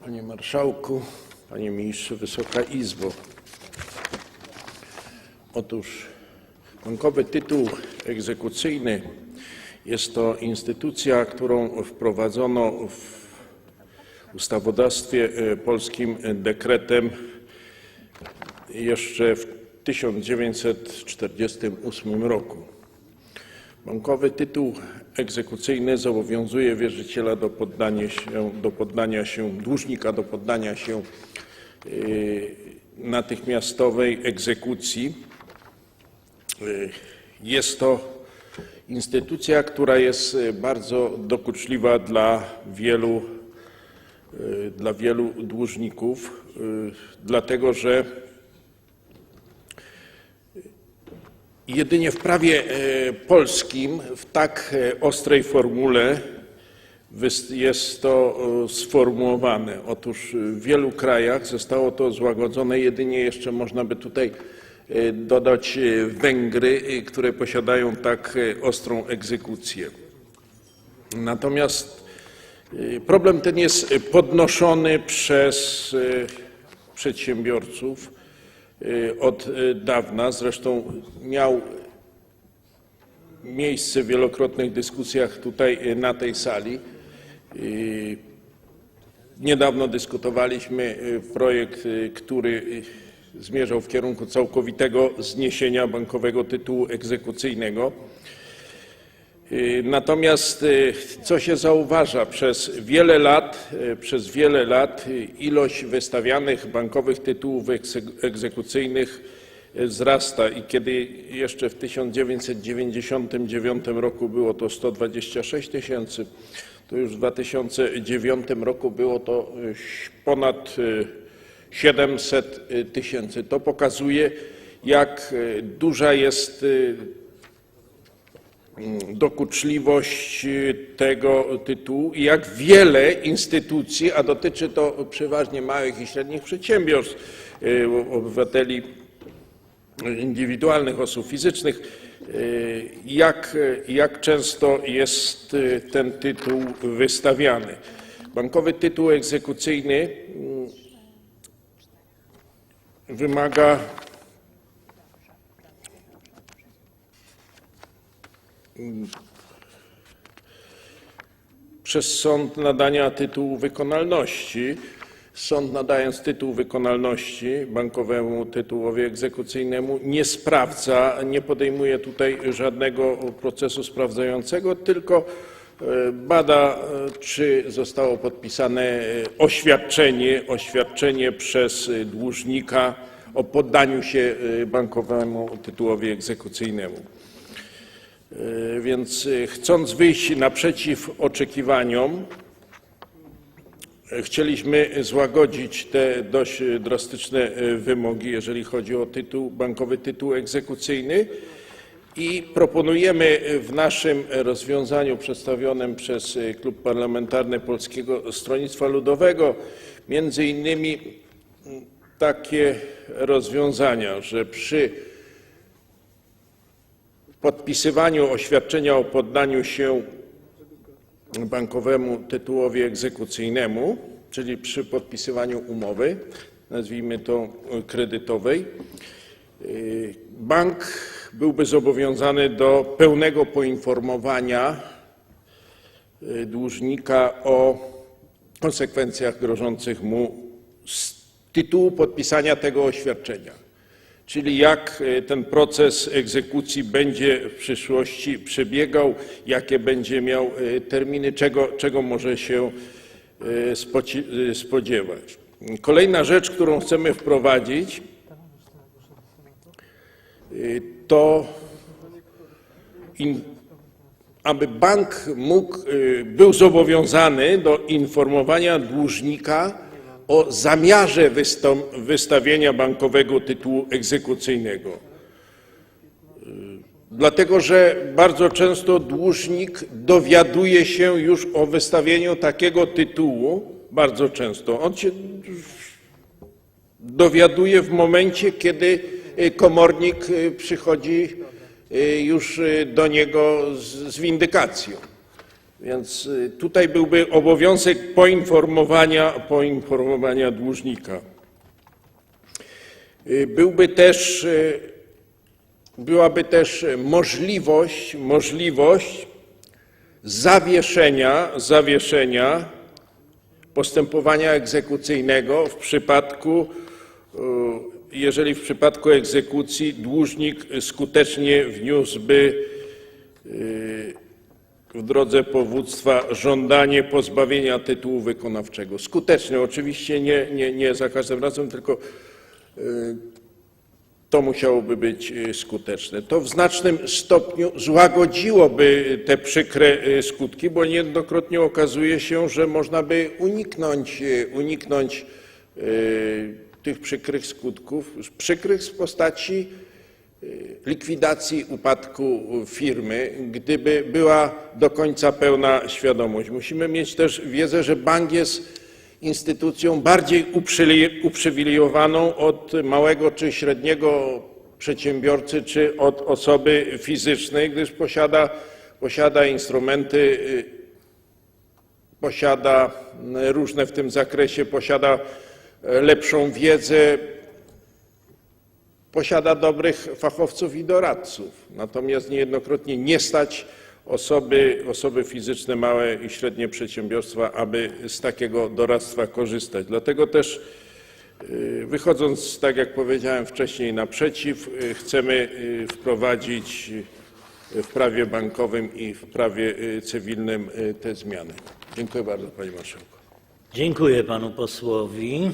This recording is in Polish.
Panie Marszałku, Panie Ministrze, Wysoka Izbo. Otóż bankowy tytuł egzekucyjny jest to instytucja, którą wprowadzono w ustawodawstwie e, polskim dekretem jeszcze w 1948 roku. Bankowy tytuł egzekucyjny zobowiązuje wierzyciela do poddania się, do poddania się dłużnika do poddania się y, natychmiastowej egzekucji. Y, Jest to instytucja, która jest y, bardzo dokuczliwa dla wielu, dla wielu dłużników, dlatego że Jedynie w prawie e, polskim w tak e, ostrej formule jest to e, sformułowane. Otóż w wielu krajach zostało to złagodzone, jedynie jeszcze można by tutaj dodać Węgry, które posiadają tak ostrą egzekucję. Natomiast problem ten jest podnoszony przez przedsiębiorców od e, dawna. Zresztą miał miejsce w wielokrotnych dyskusjach tutaj e, na tej sali. Niedawno dyskutowaliśmy projekt, który zmierzał w kierunku całkowitego zniesienia bankowego tytułu egzekucyjnego. Y, Natomiast y, co się zauważa przez wiele lat, y, przez wiele lat ilość wystawianych bankowych tytułów egze- egzekucyjnych wzrasta i kiedy jeszcze w 1999 roku było to 126 tysięcy, to już w 2009 roku było to ponad y, 700 tysięcy. To pokazuje, jak duża jest dokuczliwość y, tego tytułu i jak wiele instytucji, a dotyczy to przeważnie małych i średnich przedsiębiorstw, y, obywateli indywidualnych, osób fizycznych, y, jak, jak często jest ten tytuł wystawiany. Bankowy tytuł egzekucyjny mm, wymaga przez sąd nadania tytułu wykonalności. Sąd nadając tytuł wykonalności bankowemu tytułowi egzekucyjnemu nie sprawdza, nie podejmuje tutaj żadnego procesu sprawdzającego, tylko e, bada, e, czy zostało podpisane e, oświadczenie, oświadczenie przez dłużnika o poddaniu się bankowemu tytułowi egzekucyjnemu. E, Więc e, chcąc wyjść naprzeciw oczekiwaniom, chcieliśmy złagodzić te dość drastyczne e, wymogi, jeżeli chodzi o tytuł, bankowy tytuł egzekucyjny i proponujemy w naszym rozwiązaniu przedstawionym przez Klub Parlamentarny Polskiego Stronnictwa Ludowego między innymi mm, takie rozwiązania, że przy podpisywaniu oświadczenia o poddaniu się bankowemu tytułowi egzekucyjnemu, czyli przy podpisywaniu umowy, nazwijmy to kredytowej, bank byłby zobowiązany do pełnego poinformowania y, dłużnika o konsekwencjach grożących mu z tytułu podpisania tego oświadczenia. Czyli jak e, ten proces egzekucji będzie w przyszłości przebiegał, jakie będzie miał e, terminy, czego, czego może się e, spodziewać. Kolejna rzecz, którą chcemy wprowadzić, to in, aby bank mógł, był zobowiązany do informowania dłużnika o zamiarze wystawienia bankowego tytułu egzekucyjnego. Y, Dlatego, że bardzo często dłużnik dowiaduje się już o wystawieniu takiego tytułu, bardzo często. On się dowiaduje w momencie, kiedy y, komornik y, przychodzi już do niego z windykacją. Więc y, tutaj byłby obowiązek poinformowania, poinformowania dłużnika. Y, Byłby też, y, byłaby też możliwość, możliwość zawieszenia, zawieszenia postępowania egzekucyjnego w przypadku, jeżeli w przypadku egzekucji dłużnik skutecznie wniósłby w drodze powództwa żądanie pozbawienia tytułu wykonawczego. Skutecznie, oczywiście nie, nie, nie za każdym razem, tylko to musiałoby być y, skuteczne. To w znacznym stopniu złagodziłoby te przykre y, skutki, bo niejednokrotnie okazuje się, że można by uniknąć, y, uniknąć y, tych przykrych skutków, przykrych w postaci y, likwidacji upadku firmy, gdyby była do końca pełna świadomość. Musimy mieć też wiedzę, że bank jest instytucją bardziej uprzywilejowaną od małego czy średniego przedsiębiorcy, czy od osoby fizycznej, gdyż posiada, posiada instrumenty, posiada różne w tym zakresie, posiada lepszą wiedzę, posiada dobrych fachowców i doradców. Natomiast niejednokrotnie nie stać osoby, fizyczne, małe i średnie przedsiębiorstwa, aby z takiego doradztwa korzystać. Dlatego też y, wychodząc, tak jak powiedziałem wcześniej, naprzeciw, y, chcemy y, wprowadzić w prawie bankowym i w prawie cywilnym te zmiany. Dziękuję bardzo, panie marszałku. Dziękuję panu posłowi.